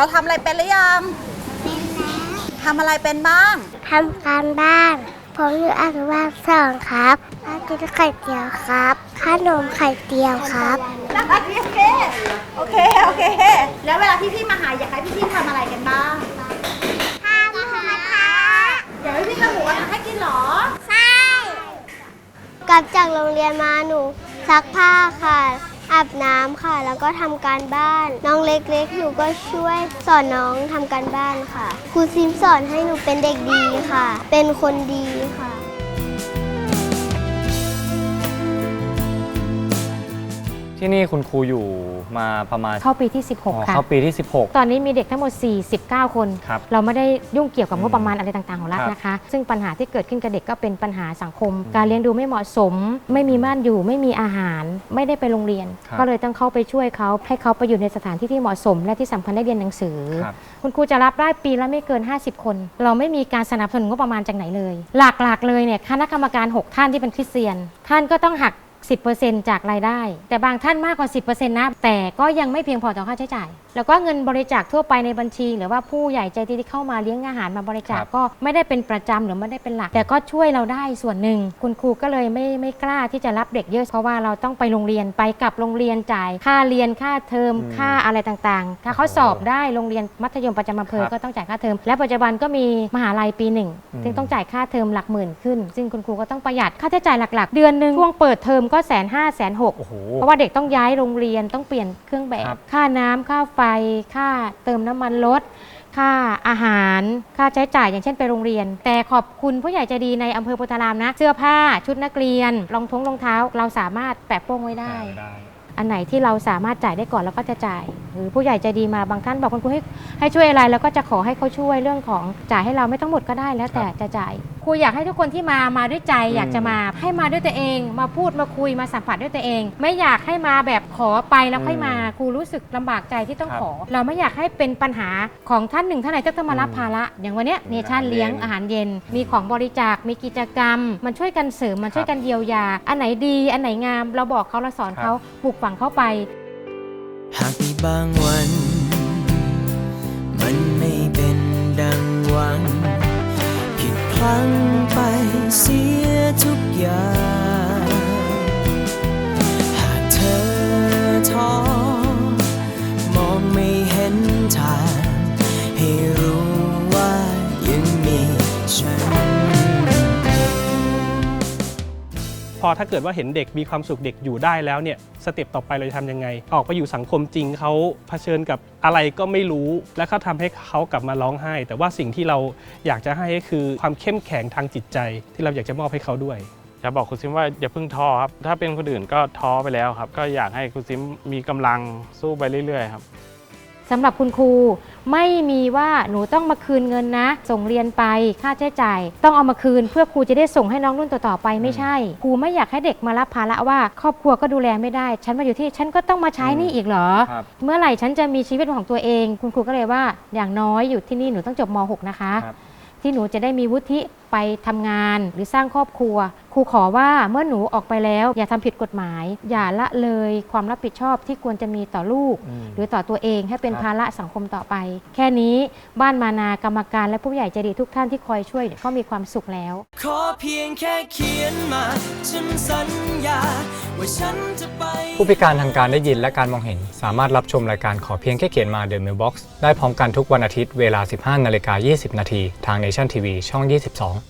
เราทำอะไรเป็นหรือยังทำอะไรเป็นบ้าง ทำการบ้าน ผมอยู่อนุบาลสองครับข้าวกินไข่เจียวครับขนมไข่เจียวครับโอเคโอเคโอเค แล้วเวลาพี่พี่ๆมาหาอยากให้พี่พี่ๆทำอะไรกันบ้าง ทำหมูกระทะอยากให้พี่ทำหมูกระทะให้กินเหรอ ใช่กลับจากโรงเรียนมาหนูซักผ้าค่ะ อาบน้ำค่ะ แล้วก็ทำการบ้าน น้องเล็กๆ หนูก็ช่วยสอนน้องทำการบ้านค่ะ ครูซิมสอนให้หนูเป็นเด็กดีค่ะ เป็นคนดีค่ะ ที่นี่คุณครูอยู่มาประมาณเข้าปีที่ อ๋อ16 ค่ะ เข้าปีที่ตอนนี้มีเด็กทั้งหมด 49 คน ครับเราไม่ได้ยุ่งเกี่ยวกับงบประมาณอะไรต่างๆของรัฐครับนะคะ ซึ่งปัญหาที่เกิดขึ้นกับเด็กก็เป็นปัญหาสังคม การเลี้ยงดูไม่เหมาะสม ไม่มีบ้านอยู่ ไม่มีอาหาร ไม่ได้ไปโรงเรียน ครับก็เลยต้องเข้าไปช่วยเขาให้เขาไปอยู่ในสถานที่ที่เหมาะสม และที่สำคัญได้เรียนหนังสือ ครับ คุณครูจะรับได้ปีละไม่เกิน 50 คน เราไม่มีการสนับสนุนงบประมาณจากไหนเลย หลักๆเลยเนี่ยคณะกรรมการ 6 ท่านที่เป็นคริสเตียน ท่านก็ต้องหัก 10%จากรายได้ แต่บางท่านมากกว่า 10%นะ แต่ก็ยังไม่เพียงพอต่อค่าใช้จ่าย แล้วก็เงินบริจาคทั่วไปในบัญชี หรือว่าผู้ใหญ่ใจดีที่เข้ามาเลี้ยงอาหารมาบริจาคครับก็ไม่ได้เป็นประจำหรือไม่ได้เป็นหลัก แต่ก็ช่วยเราได้ส่วนหนึ่ง คุณครูก็เลยไม่ไม่กล้าที่จะรับเด็กเยอะเพราะว่าเราต้องไปโรงเรียนไปกลับโรงเรียนจ่าย ค่าเรียนค่าเทอมอืมค่าอะไรต่างๆ ถ้าเขาสอบได้โรงเรียนมัธยมประจำอำเภอครับก็ต้องจ่ายค่าเทอม และปัจจุบันก็มีมหาลัยปีหนึ่งอืมซึ่งต้องจ่ายค่าเทอมหลักหมื่นขึ้น ซึ่งคุณครูก็ต้องประหยัดค่าใช้จ่ายหลักๆ เดือนหนึ่งช่วงเปิดเทอมก็แสนห้าแสนหกโอ้โห เพราะว่าเด็กต้องย้ายโรงเรียนต้องเปลี่ยนเครื่องแบครับบค่าน้ำค่าไฟ ค่าเติมน้ำมันรถ ค่าอาหาร ค่าใช้จ่ายอย่างเช่นไปโรงเรียน แต่ขอบคุณผู้ใหญ่ใจดีในอำเภอโพธารามนะ เสื้อผ้าชุดนักเรียน รองท้องรองเท้า เราสามารถแปะโป้งไว้ได้ ได้ อันไหนที่เราสามารถจ่ายได้ก่อนเราก็จะจ่าย หรือผู้ใหญ่ใจดีมาบางท่านบอกคุณครูให้ให้ช่วยอะไรแล้วก็จะขอให้เขาช่วยเรื่องของจ่ายให้เราไม่ต้องหมดก็ได้แล้วแต่จะจ่ายครูอยากให้ทุกคนที่มามาด้วยใจอืมอยากจะมาให้มาด้วยตัวเอง มาพูดมาคุยมาสัมผัสด้วยตัวเอง ไม่อยากให้มาแบบขอไปแล้วค่อยมาครูรู้สึกลำบากใจที่ต้องขอ เราไม่อยากให้เป็นปัญหาของท่านหนึ่งท่านไหนจะต้องมารับภาระอย่างวันเนี้ยเนชั่นเลี้ยงอาหารเย็น มีของบริจาคมีกิจกรรม มันช่วยกันเสริมมันช่วยกันเยียวยา อันไหนดี อันไหนงาม เราบอกเขาเราสอนเขาปลูกฝังเข้าไป หากมีบางวัน มันไม่เป็นดังหวัง ผิดพลั้งไปเสียทุกอย่าง พอถ้าเกิดว่าเห็นเด็กมีความสุขเด็กอยู่ได้แล้วเนี่ยสเต็ปต่อไปเราจะทำยังไง ออกไปอยู่สังคมจริงเขาเผชิญกับอะไรก็ไม่รู้ และเขาทำให้เขากลับมาร้องไห้ แต่ว่าสิ่งที่เราอยากจะให้ก็คือความเข้มแข็งทางจิตใจ ที่เราอยากจะมอบให้เขาด้วยอยากบอกคุณซิมว่าอย่าเพิ่งท้อครับถ้าเป็นคนอื่นก็ท้อไปแล้วครับ ก็อยากให้คุณซิมมีกำลังสู้ไปเรื่อยๆครับ สำหรับคุณครูไม่มีว่าหนูต้องมาคืนเงินนะ ส่งเรียนไปค่าใช้จ่าย ต้องเอามาคืนเพื่อครูจะได้ส่งให้น้องรุ่นต่อๆไปไม่ใช่ ครูไม่อยากให้เด็กมารับภาระว่า ครอบครัวก็ดูแลไม่ได้ ฉันมาอยู่ที่ฉันก็ต้องมาใช้หนี่อีกเหรอ ครับเมื่อไหร่ฉันจะมีชีวิตของตัวเอง คุณครูก็เลยว่าอย่างน้อยอยู่ที่นี่หนูต้องจบม .6 นะคะ ครับ ที่หนูจะได้มีวุฒิไปทำงานหรือสร้างครอบครัว ครูขอว่าเมื่อหนูออกไปแล้ว อย่าทำผิดกฎหมาย อย่าละเลยความรับผิดชอบที่ควรจะมีต่อลูกอืมหรือต่อตัวเองให้เป็นครับภาระสังคมต่อไป แค่นี้บ้านมานากรรมการและผู้ใหญ่ใจดีทุกท่านที่คอยช่วยก็มีความสุขแล้ว ขอเพียงแค่เขียนมาฉันสัญญาว่าฉันจะไป ผู้พิการทางการได้ยินและการมองเห็น สามารถรับชมรายการขอเพียงแค่เขียนมา The Mailbox ได้พร้อมกันทุกวันอาทิตย์เวลา 15 นาฬิกา 20 นาทีทาง Nation TV ช่อง 22